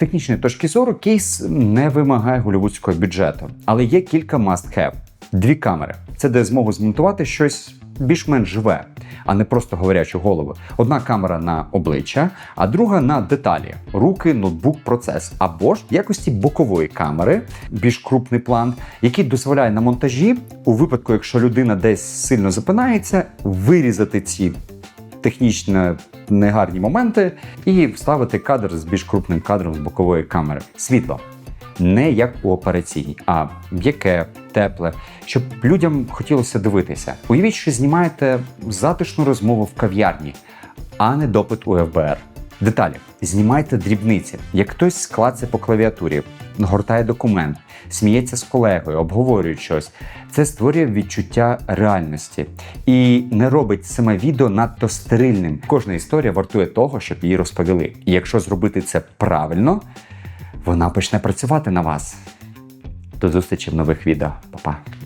технічної точки зору кейс не вимагає голівудського бюджету, але є кілька must-have. Дві камери. Це де змогу змонтувати щось більш-менш живе, а не просто говорячу голову. Одна камера на обличчя, а друга на деталі: руки, ноутбук, процес. Або ж в якості бокової камери, більш крупний план, який дозволяє на монтажі, у випадку, якщо людина десь сильно запинається, вирізати ці технічно негарні моменти і вставити кадр з більш крупним кадром з бокової камери. Світло. Не як у операційній, а м'яке, тепле, щоб людям хотілося дивитися. Уявіть, що знімаєте затишну розмову в кав'ярні, а не допит у ФБР. Деталі: знімайте дрібниці. Як хтось складеться по клавіатурі, гортає документ, сміється з колегою, обговорює щось. Це створює відчуття реальності і не робить саме відео надто стерильним. Кожна історія вартує того, щоб її розповіли. І якщо зробити це правильно, вона почне працювати на вас. До зустрічі в нових відео. Па-па.